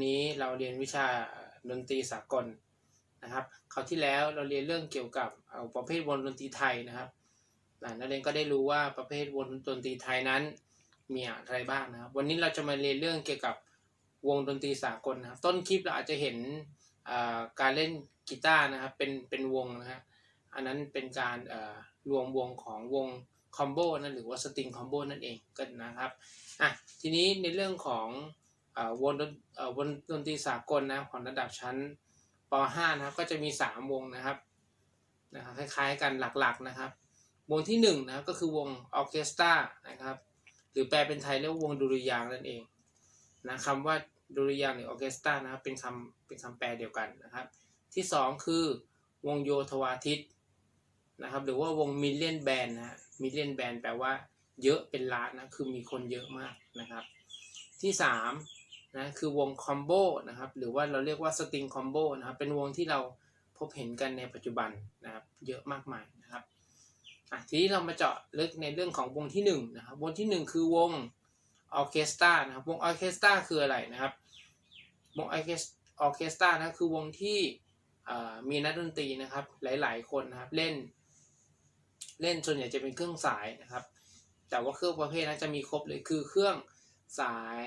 นนี้เราเรียนวิชาดนตรีสากลนะครับคราวที่แล้วเราเรียนเรื่องเกี่ยวกับเอาประเภทวงดนตรีไทยนะครับนักเรียนก็ได้รู้ว่าประเภทวงดนตรีไทยนั้นมีอะไรบ้างนะครับ วันนี้เราจะมาเรียนเรื่องเกี่ยวกับวงดนตรีสากลนะครับ ต้นคลิปเราอาจจะเห็นการเล่นกีตาร์นะครับเป็นเป็นวงนะฮะอันนั้นเป็นการรวมวงของวงคอมโบนั่นหรือว่าสตริงคอมโบนั่นเองก็นะครับอะทีนี้ในเรื่องของ วงดนเอ่อวงดนตรีสากลนะของระดับชั้นป .5 นะครับก็จะมี 3 วงนะครับนะครับคล้ายๆกันหลักๆนะครับ วงที่1นะครับก็คือวงออเคสตรานะครับ หรือแปลเป็นไทยเรียกวงดุริยางนั่นเองนะคำว่าดุริยางหรือออเคสตรานะครับเป็นคำเป็นคำแปลเดียวกันนะครับ ที่ 2 คือวงโยธวาทิตนะครับหรือว่าวงมิลเลียนแบนนะฮะมิลเลียนแบนแปลว่าเยอะเป็นล้านนะคือมีคนเยอะมากนะครับ ที่ 3 นะคือวงคอมโบนะครับหรือว่าเราเรียกว่าสตริงคอมโบนะครับเป็นวงที่เราพบเห็นกันในปัจจุบันนะครับเยอะมากมายนะครับอะทีนี้เรามาเจาะลึกในเรื่องของวงที่1นะครับวงที่ 1 คือวงออเคสตรานะครับวงออเคสตราคืออะไรนะครับวงออเคสออเคสตรานะคือวงที่มีนักดนตรีนะครับหลาย ๆ คนนะครับเล่น เล่นส่วนใหญ่จะเป็นเครื่องสายนะครับ แต่ว่าเครื่องประเภทนั้นจะมีครบเลยคือเครื่องสาย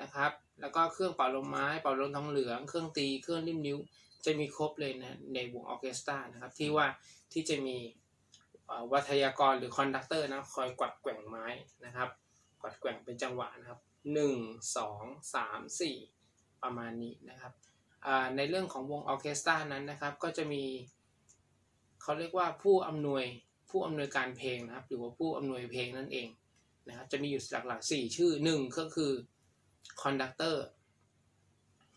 นะครับ แล้วก็เครื่องเป่าลมไม้ เป่าลมทองเหลือง เครื่องตี เครื่องริมนิ้ว จะมีครบเลยนะในวงออร์เคสตรานะครับ ที่ว่าที่จะมีเอ่อวัทยากรหรือคอนดักเตอร์นะคอยกวัดแกว่งไม้นะครับ กวัดแกว่งเป็นจังหวะนะครับหนึ่งสองสามสี่ประมาณนี้นะครับอ่าในเรื่องของวงออร์เคสตรานั้นนะครับ ก็จะมีเขาเรียกว่าผู้อำนวยผู้อำนวยการเพลงนะครับ หรือว่าผู้อำนวยเพลงนั่นเองนะครับ จะมีอยู่หลักๆสี่ชื่อหนึ่งก็คือ คอนดักเตอร์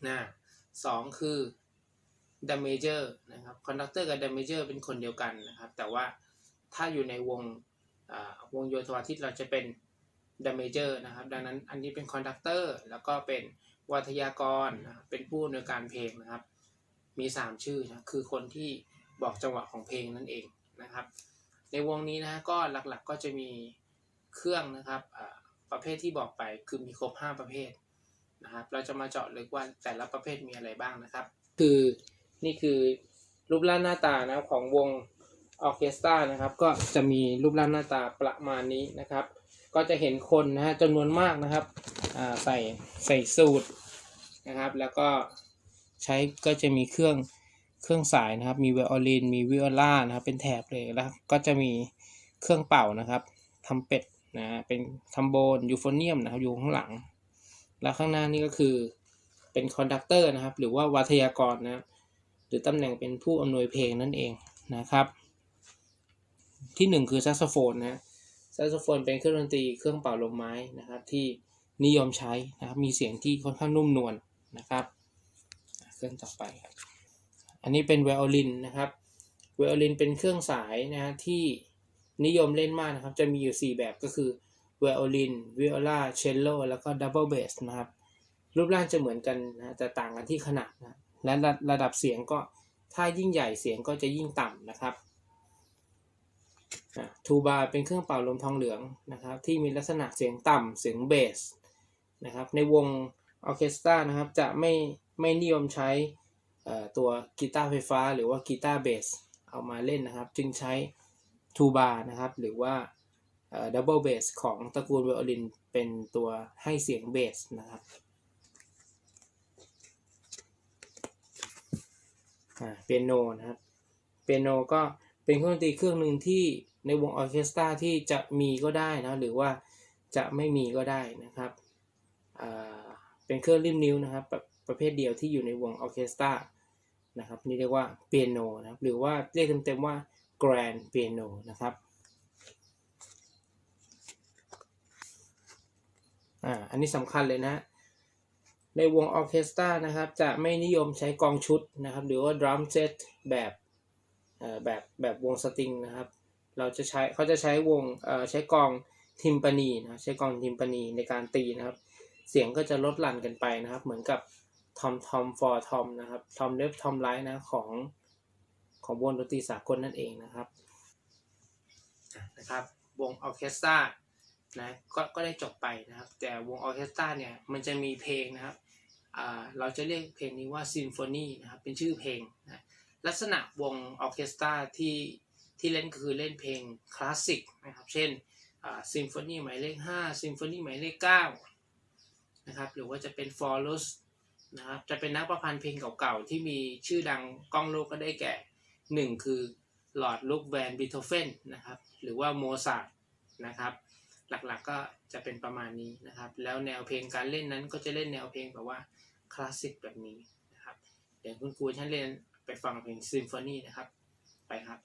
นะสองคือด a มเจอร์นะครับคอนดักเตอร์กับด a มเจอร์เป็นคนเดียวกันนะครับ แต่ว่าถ้าอยู่ในวงวงโยธวาทิตเราจะเป็นด a มเจอร์นะครับ ดังนั้นอันนี้เป็นคอนดักเตอร์แล้วก็เป็นวัทยากรนะเป็นผู้อำนวยการเพลงนะครับ มี 3 ชื่อนะคือคนที่บอกจังหวะของเพลงนั่นเองนะครับ ในวงนี้นะก็หลักๆก็จะมีเครื่องนะครับ ประเภทที่บอกไปคือมีครบ 5 ประเภทนะครับ เราจะมาเจาะลึกว่าแต่ละประเภทมีอะไรบ้างนะครับ คือนี่คือรูปร่างหน้าตานะของวงออเคสตรานะครับ ก็จะมีรูปร่างหน้าตาประมาณนี้นะครับ ก็จะเห็นคนนะฮะจำนวนมากนะครับอ่าใส่ใส่สูทนะครับ แล้วก็ใช้ก็จะมีเครื่องเครื่องสายนะครับ มีไวโอลิน มีวิโอลานะครับ เป็นแถบเลยแล้วก็จะมีเครื่องเป่านะครับทำเป็ด นะเป็นทัมโบนยูโฟเนียมนะครับอยู่ข้างหลัง แล้วข้างหน้านี่ก็คือเป็นคอนดักเตอร์นะครับ หรือว่าวัทยากรนะครับหรือตำแหน่งเป็นผู้อำนวยเพลงนั่นเองนะครับ ที่หนึ่งคือแซกโซโฟนนะแซกโซโฟนเป็นเครื่องดนตรีเครื่องเป่าลมไม้นะครับ ที่นิยมใช้นะครับมีเสียงที่ค่อนข้างนุ่มนวลนะครับเครื่องต่อไปครับอันนี้เป็นไวโอลินนะครับไวโอลินเป็นเครื่องสายนะฮะที่ นิยมเล่นมากนะครับ จะมีอยู่ 4 แบบก็คือไวโอลินวิโอลาเชลโลแล้วก็ดับเบิลเบสนะครับ รูปร่างจะเหมือนกันนะแต่ต่างกันที่ขนาดนะและระระดับเสียงก็ถ้ายิ่งใหญ่เสียงก็จะยิ่งต่ำนะครับทูบาเป็นเครื่องเป่าลมทองเหลืองนะครับ ที่มีลักษณะเสียงต่ำเสียงเบสนะครับในวงออเคสตรานะครับจะไม่ไม่นิยมใช้ตัวกีตาร์ไฟฟ้า หรือว่ากีตาร์เบสเอามาเล่นนะครับ จึงใช้ ทูบานะครับ หรือว่าดับเบิลเบสของตระกูลไวโอลินเป็นตัวให้เสียงเบสนะครับเปียโนนะครับเปียโนก็เป็นเครื่องดนตรีเครื่องหนึ่งที่ในวงออเคสตราที่จะมีก็ได้นะหรือว่าจะไม่มีก็ได้นะครับเป็นเครื่องริมนิ้วนะครับประประเภทเดียวที่อยู่ในวงออเคสตรานะครับนี่เรียกว่าเปียโนนะครับหรือว่าเรียกเต็มๆว่า grand piano นะครับอ่าอันนี้สำคัญเลยนะในวงออเคสตรานะครับ จะไม่นิยมใช้กองชุดนะครับ หรือว่าดรัมเซตแบบอ่อแบบแบบวงสตริงนะครับ เราจะใช้เขาจะใช้วงอ่อใช้กองทิมปานีนะใช้กองทิมปานีในการตีนะครับ เสียงก็จะลดหลั่นกันไปนะครับ เหมือนกับทอมทอมฟอร์ทอมนะครับทอมเลฟทอมไลท์นะของ ของวงดนตรีสากลนั่นเองนะครับนะครับ วงออเคสตรานะก็ก็ได้จบไปนะครับ แต่วงออเคสตราเนี่ยมันจะมีเพลงนะครับเราจะเรียกเพลงนี้ว่าซิมโฟนีนะครับเป็นชื่อเพลงนะลักษณะวงออเคสตราที่ที่เล่นก็คือเล่นเพลงคลาสสิกนะครับ เช่นซิมโฟนีหมายเลข5ซิมโฟนีหมายเลข9นะครับหรือว่าจะเป็นฟอร์ลสนะครับจะเป็นนักประพันธ์เพลงเก่าๆ ที่มีชื่อดังก้องโลกก็ได้แก่ หนึ่งคือหลอดลูกแวนบิโทเฟนนะครับหรือว่าโมซาร์ทนะครับหลักๆก็จะเป็นประมาณนี้นะครับ แล้วแนวเพลงการเล่นนั้นก็จะเล่นแนวเพลงแบบว่าคลาสสิกแบบนี้นะครับเดี๋ยวคุณครูท่านเล่นไปฟังเพลงซิมโฟนีนะครับไปครับ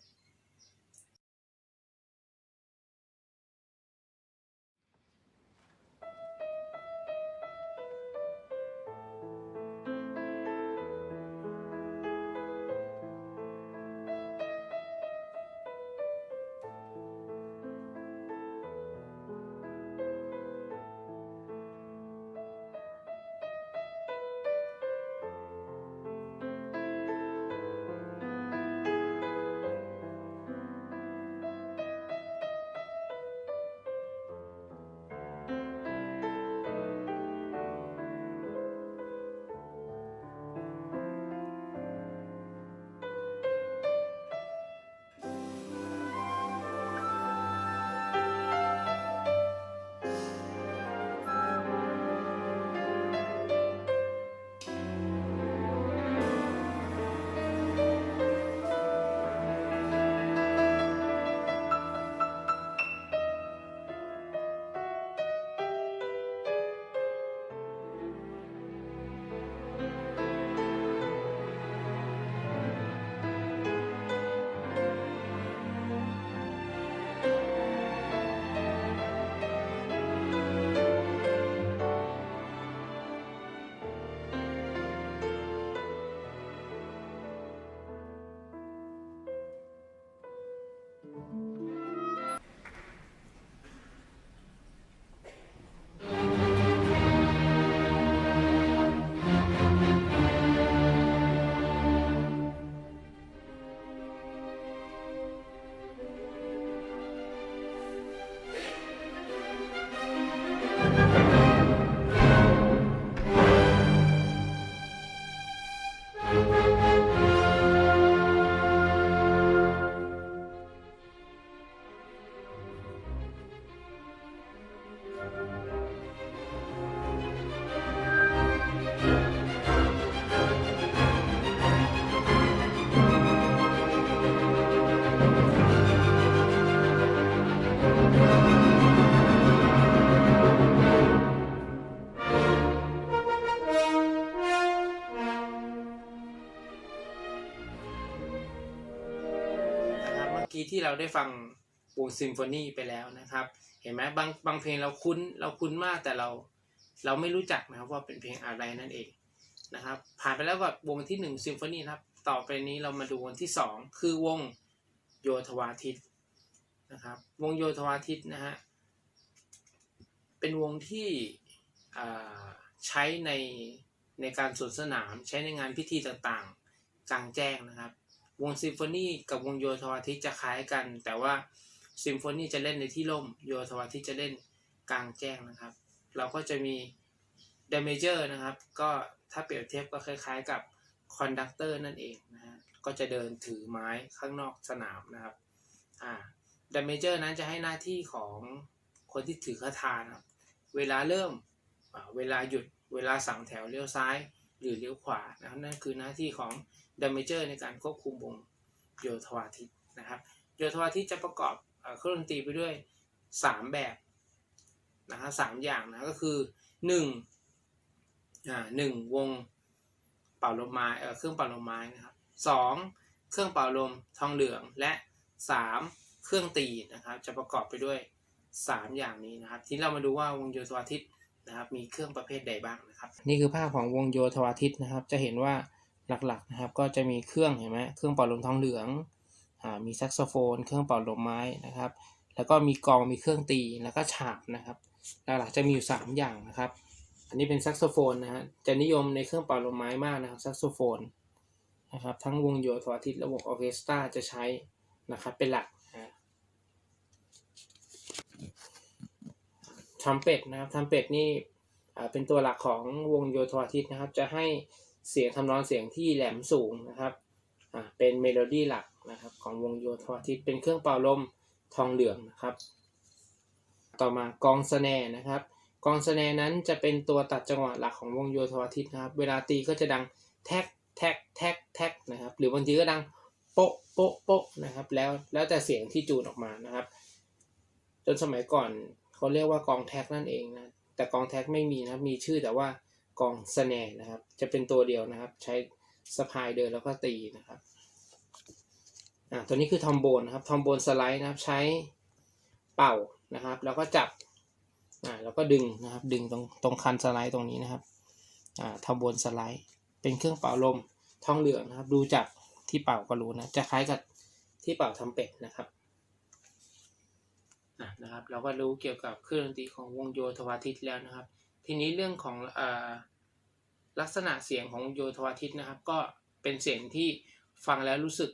กี้ที่เราได้ฟังวงซิมโฟนีไปแล้วนะครับ เห็นไหมบางบางเพลงเราคุ้นเราคุ้นมากแต่เราเราไม่รู้จักนะครับว่าเป็นเพลงอะไรนั่นเองนะครับ ผ่านไปแล้วกับวงที่หนึ่งซิมโฟนีครับ ต่อไปนี้เรามาดูวงที่สองคือวงโยธวาทิตนะครับ วงโยธวาทิตนะฮะ เป็นวงที่ใช้ในในการสวนสนาม ใช้ในงานพิธีต่างๆ กลางแจ้งนะครับ วงซิมโฟนีกับวงโยธวาทิตจะคล้ายกัน แต่ว่าซิมโฟนีจะเล่นในที่ร่ม โยธวาทิตจะเล่นกลางแจ้งนะครับ เราก็จะมีเดเมเจอร์นะครับ ก็ถ้าเปรียบเทียบก็คล้ายๆกับคอนดักเตอร์นั่นเองนะฮะก็จะเดินถือไม้ข้างนอกสนามนะครับอ่าเดเมเจอร์นั้นจะให้หน้าที่ของคนที่ถือคาถานะครับ เวลาเริ่มเวลาหยุดเวลาสั่งแถวเลี้ยวซ้ายหรือเลี้ยวขวานะครับนั่นคือหน้าที่ของ ด a มเจอร์ในการควบคุมวงโยธวาทิตนะครับ โยธวาทิตจะประกอบเครื่องดนตรีไปด้วย 3 แบบนะครับสามอย่างนะก็คือ1อ่าหนึ่งวงเป่าลมไม้เครื่องเป่าลมไม้นะครับสองเครื่องเป่าลมทองเหลืองและ 3 เครื่องตีนะครับ จะประกอบไปด้วย 3 อย่างนี้นะครับ ที่เรามาดูว่าวงโยธวาทิตนะครับมีเครื่องประเภทใดบ้างนะครับ นี่คือภาพของวงโยธวาทิตนะครับ จะเห็นว่า หลักๆนะครับ ก็จะมีเครื่องเห็นไหมเครื่องเป่าลมทองเหลืองอมีแซกโซโฟน เครื่องเป่าลมไม้นะครับ แล้วก็มีกองมีเครื่องตีแล้วก็ฉาบนะครับ หลักๆจะมีอยู่ 3 อย่างนะครับ อันนี้เป็นแซกโซโฟนนะฮะจะนิยมในเครื่องเป่าลมไม้มากนะครับแซกโซโฟนนะครับทั้งวงโยธวาทิตและวงออร์เคสตราจะใช้นะครับเป็นหลักนะทรัมเป็ตนะครับทรัมเป็ตนี่เป็นตัวหลักของวงโยธวาทิตนะครับ จะให้ เสียงทำนองเสียงที่แหลมสูงนะครับอ่าเป็นเมโลดี้หลักนะครับของวงโยธวาทิตเป็นเครื่องเป่าลมทองเหลืองนะครับ ต่อมากองสแนร์นะครับ กองสแนร์นั้นจะเป็นตัวตัดจังหวะหลักของวงโยธวาทิตนะครับ เวลาตีก็จะดังแท็กแท็กแท็กแท็กนะครับ หรือบางทีก็ดังโป๊ะโป๊ะโป๊ะนะครับ แล้วแล้วแต่เสียงที่จูนออกมานะครับ จนสมัยก่อนเขาเรียกว่ากองแท็กนั่นเองนะแต่กองแท็กไม่มีนะมีชื่อแต่ว่า กองสแนร์นะครับ จะเป็นตัวเดียวนะครับ ใช้สะพายเดินแล้วก็ตีนะครับอ่าตัวนี้คือทอมโบนนะครับทอมโบนสไลด์นะครับใช้เป่านะครับ แล้วก็จับอ่าแล้วก็ดึงนะครับ ดึงตรงตรงคันสไลด์ตรงนี้นะครับอ่าทอมโบนสไลด์ เป็นเครื่องเป่าลมทองเหลืองนะครับ ดูจากที่เป่าก็รู้นะจะคล้ายกับที่เป่าทำเป็ดนะครับนะครับ เราก็รู้เกี่ยวกับเครื่องดนตรีของวงโยธวาทิตแล้วนะครับ ทีนี้เรื่องของอลักษณะเสียงของโยธวาทิตนะครับ ก็เป็นเสียงที่ฟังแล้วรู้สึก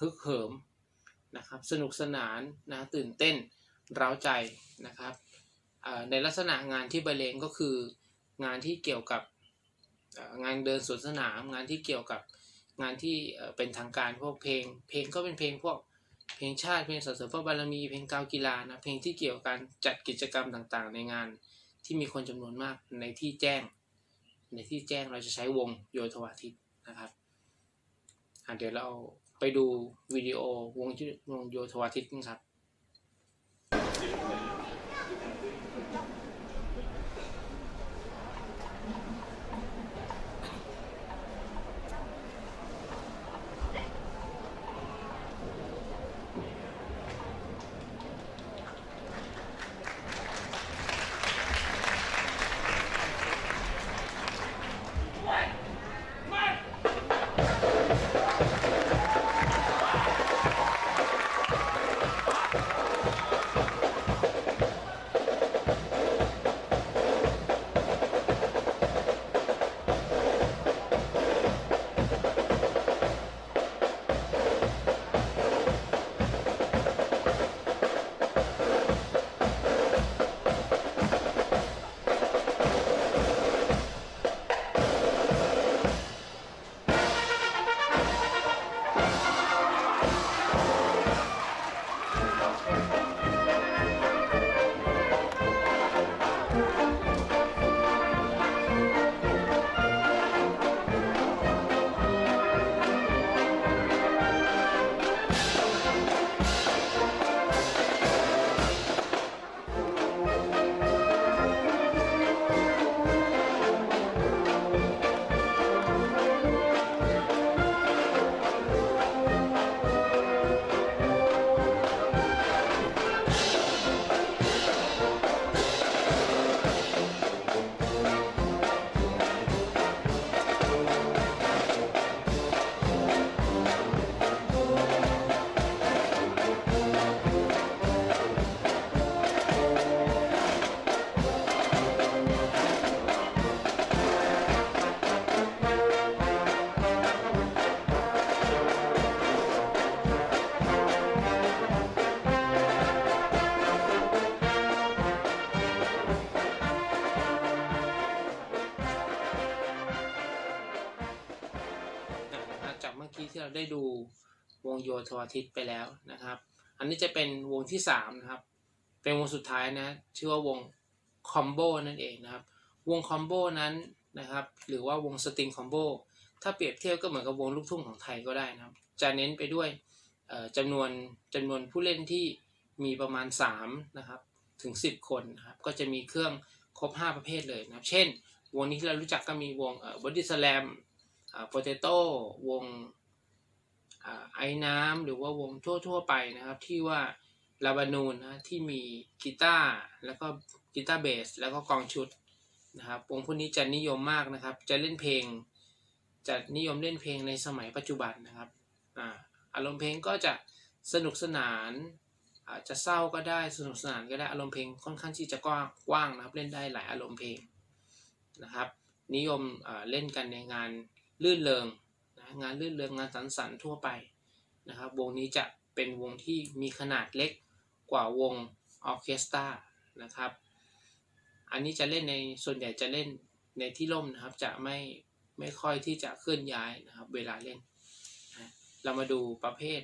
ฮึกเหิมนะครับ สนุกสนานนะตื่นเต้นเร้าใจนะครับในลักษณะงานที่บรรเลงก็คืองานที่เกี่ยวกับงานเดินสวนสนามงานที่เกี่ยวกับงานที่เอ่อเป็นทางการพวกเพลง เพลงก็เป็นเพลงพวกเพลงชาติเพลงสรรเสริญพระบารมีเพลงกาวกีฬานะเพลงที่เกี่ยวกับการจัดกิจกรรมต่างๆ ในงาน ที่มีคนจำนวนมากในที่แจ้ง ในที่แจ้งเราจะใช้วงโยธวาทิตนะครับอะเดี๋ยวเราไปดูวิดีโอวงวงโยธวาทิตกันครับ เราได้ดูวงโยธวาทิตไปแล้วนะครับ อันนี้จะเป็นวงที่สามนะครับ เป็นวงสุดท้ายนะ ชื่อว่าวงคอมโบนั่นเองนะครับ วงคอมโบนั้นนะครับ หรือว่าวงสตริงคอมโบ ถ้าเปรียบเทียบก็เหมือนกับวงลูกทุ่งของไทยก็ได้นะครับ จะเน้นไปด้วยจำนวนจำนวนผู้เล่นที่มีประมาณ3นะครับถึง 10 คนนะครับ ก็จะมีเครื่องครบ 5 ประเภทเลยนะครับ เช่น วงนี้ที่เรารู้จักก็มีวงบอดี้สแลมโปเตโต้วง ไอ้น้ำหรือว่าวงทั่วๆไปนะครับที่ว่าลาบานูนนะที่มีกีตาร์แล้วก็กีตาร์เบสแล้วก็กองชุดนะครับวงพวกนี้จะนิยมมากนะครับ จะเล่นเพลงจะนิยมเล่นเพลงในสมัยปัจจุบันนะครับอารมณ์เพลงก็จะสนุกสนานอาจจะเศร้าก็ได้สนุกสนานก็ได้อารมณ์เพลงค่อนข้างที่จะกว้างกว้างนะครับเล่นได้หลายอารมณ์เพลงนะครับ นิยมเล่นกันในงานลื่นเริง งานลื่นเริงงานสังสรรค์ทั่วไปนะครับ วงนี้จะเป็นวงที่มีขนาดเล็กกว่าวงออเคสตรานะครับ อันนี้จะเล่นในส่วนใหญ่จะเล่นในที่ร่มนะครับ จะไม่ไม่ค่อยที่จะเคลื่อนย้ายนะครับ เวลาเล่น เรามาดูประเภท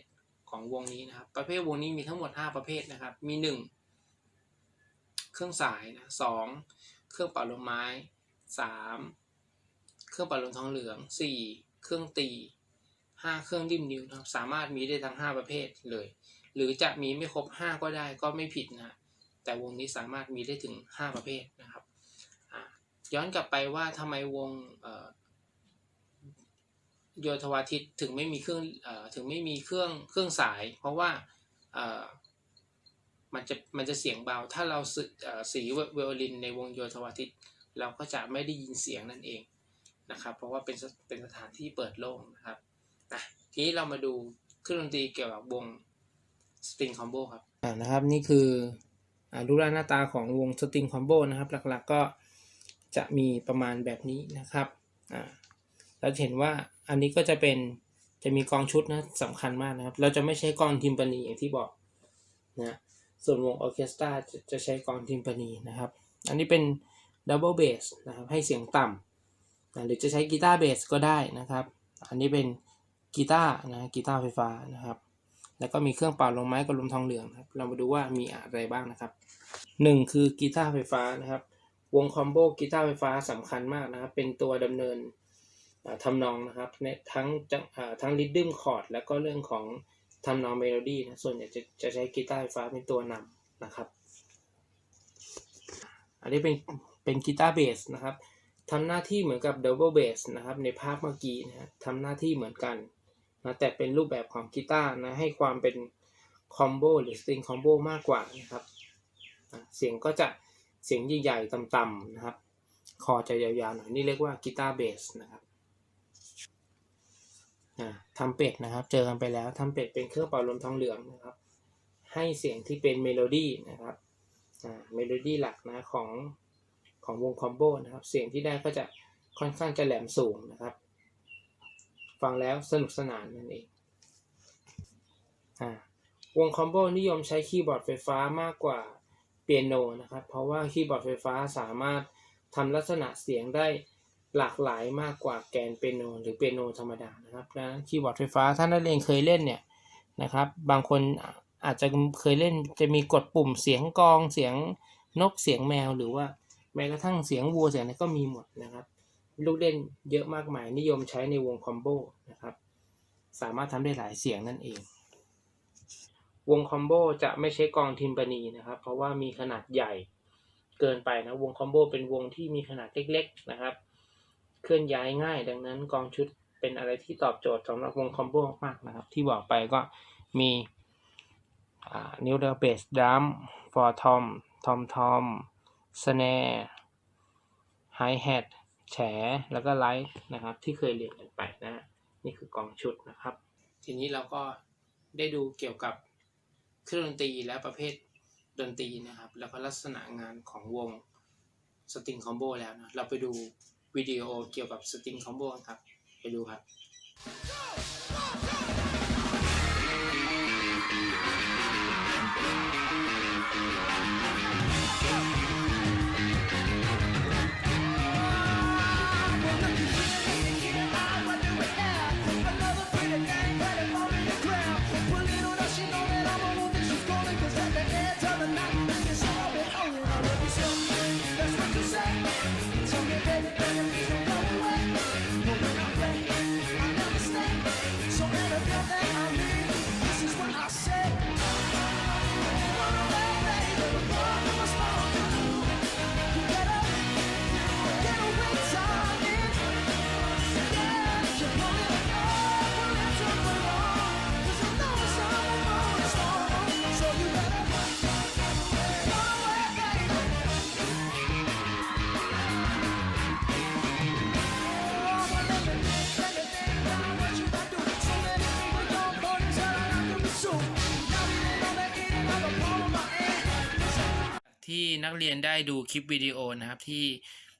ของวงนี้นะครับ ประเภทวงนี้มีทั้งหมด 5 ประเภทนะครับ มี 1 เครื่องสายนะสองเครื่องเป่าลมไม้สามเครื่องเป่าลมทองเหลืองสี่ เครื่องตีห้าเครื่องดิ้มนิ้วนะสามารถมีได้ทั้ง 5 ประเภทเลย หรือจะมีไม่ครบ 5 ก็ได้ก็ไม่ผิดนะแต่วงนี้สามารถมีได้ถึง 5 ประเภทนะครับย้อนกลับไปว่าทำไมวงโยธวาทิตถึงไม่มีเครื่องอถึงไม่มีเครื่องเครื่องสาย เพราะว่ามันจะมันจะเสียงเบา ถ้าเราสึเอ่อสีไวโอลินในวงโยธวาทิตเราก็จะไม่ได้ยินเสียงนั่นเอง นะครับ เพราะว่าเป็นเป็นสถานที่เปิดโล่งนะครับนะทีนี้เรามาดูเครื่องดนตรีเกี่ยวกับวงสตริงคอมโบครับอ่านะครับนี่คืออ่ารูปร่างหน้าตาของวงสตริงคอมโบนะครับ หลักๆก็จะมีประมาณแบบนี้นะครับอ่าเราเห็นว่าอันนี้ก็จะเป็นจะมีกองชุดนะสำคัญมากนะครับ เราจะไม่ใช้กองทิมปานีอย่างที่บอกนะส่วนวงออเคสตราจะจะใช้กองทิมปานีนะครับ อันนี้เป็นดับเบิลเบสนะครับให้เสียงต่ำ นะหรือจะใช้กีตาร์เบสก็ได้นะครับ อันนี้เป็นกีตาร์นะกีตาร์ไฟฟ้านะครับ แล้วก็มีเครื่องเป่าลมไม้กับลมทองเหลืองครับ เรามาดูว่ามีอะไรบ้างนะครับหนึ่งคือกีตาร์ไฟฟ้านะครับ วงคอมโบกีตาร์ไฟฟ้าสำคัญมากนะครับ เป็นตัวดำเนินอ่าทำนองนะครับในทั้งทั้งริดดึมคอร์ดแล้วก็เรื่องของทำนองเมโลดี้นะ ส่วนใหญ่จะจะใช้กีตาร์ไฟฟ้าเป็นตัวนำนะครับ อันนี้เป็นเป็นกีตาร์เบสนะครับ ทำหน้าที่เหมือนกับดับเบิลเบสนะครับในภาพเมื่อกี้นะฮะทำหน้าที่เหมือนกันนะแต่เป็นรูปแบบของกีตาร์นะให้ความเป็นคอมโบหรือสตริงคอมโบมากกว่านะครับอะเสียงก็จะเสียงใหญ่ๆต่ำๆนะครับ คอจะยาวๆหน่อยนี่เรียกว่ากีตาร์เบสนะครับอะทำเป็ดนะครับเจอกันไปแล้วทำเป็ดเป็นเครื่องเป่าลมทองเหลืองนะครับ ให้เสียงที่เป็นเมโลดี้นะครับอ่าเมโลดี้หลักนะของ ของวงคอมโบนะครับ เสียงที่ได้ก็จะค่อนข้างจะแหลมสูงนะครับ ฟังแล้วสนุกสนานนั่นเองอ่าวงคอมโบนิยมใช้คีย์บอร์ดไฟฟ้ามากกว่าเปียโนนะครับ เพราะว่าคีย์บอร์ดไฟฟ้าสามารถทำลักษณะเสียงได้หลากหลายมากกว่าแกนเปียโนหรือเปียโนธรรมดานะครับนะคีย์บอร์ดไฟฟ้าถ้านักเรียนเคยเล่นเนี่ยนะครับ บางคนอาจจะเคยเล่นจะมีกดปุ่มเสียงกองเสียงนกเสียงแมวหรือว่า แม้กระทั่งเสียงวัวเสียงอะไรก็มีหมดนะครับ ลูกเล่นเยอะมากมายนิยมใช้ในวงคอมโบนะครับ สามารถทำได้หลายเสียงนั่นเอง วงคอมโบจะไม่ใช้กองทิมปานีนะครับ เพราะว่ามีขนาดใหญ่เกินไปนะวงคอมโบเป็นวงที่มีขนาดเล็ก ๆนะครับ เคลื่อนย้ายง่าย ดังนั้นกองชุดเป็นอะไรที่ตอบโจทย์สำหรับวงคอมโบมากๆนะครับ ที่บอกไปก็มีนิวเดอร์เบสดัมฟอร์ทอมทอมทอม สแนร์ไฮแฮทแฉแล้วก็ไลท์นะครับ ที่เคยเรียนกันไปนะ นี่คือกองชุดนะครับ ทีนี้เราก็ได้ดูเกี่ยวกับเครื่องดนตรีและประเภทดนตรีนะครับ แล้วก็ลักษณะงานของวงสตริงคอมโบแล้วนะ เราไปดูวิดีโอเกี่ยวกับสตริงคอมโบกันครับ ไปดูครับ นักเรียนได้ดูคลิปวิดีโอนะครับ ที่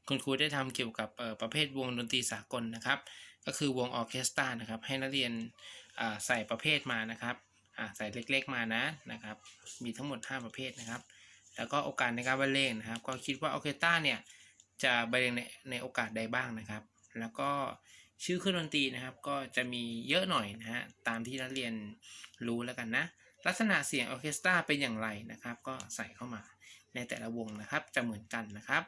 คุณครูได้ทำเกี่ยวกับประเภทวงดนตรีสากลนะครับ ก็คือวงออเคสตรานะครับ ให้นักเรียนใส่ประเภทมานะครับใส่เล็กๆมานะนะครับ มีทั้งหมด 5 ประเภทนะครับ แล้วก็โอกาสในการบรรเลงนะครับ ก็คิดว่าออเคสตราเนี่ยจะบรรเลงในในโอกาสใดบ้างนะครับ แล้วก็ชื่อเครื่องดนตรีนะครับ ก็จะมีเยอะหน่อยนะฮะตามที่นักเรียนรู้แล้วกันนะลักษณะเสียงออเคสตราเป็นอย่างไรนะครับ ก็ใส่เข้ามา ในแต่ละวงนะครับจะเหมือนกันนะครับ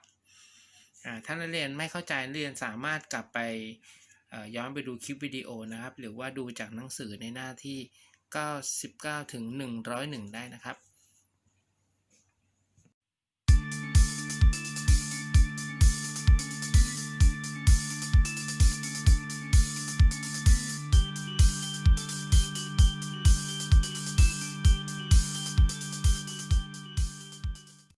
ถ้านักเรียนไม่เข้าใจนักเรียนสามารถกลับไปย้อนไปดูคลิปวิดีโอนะครับ หรือว่าดูจากหนังสือในหน้าที่ 99ถึง101 ได้นะครับ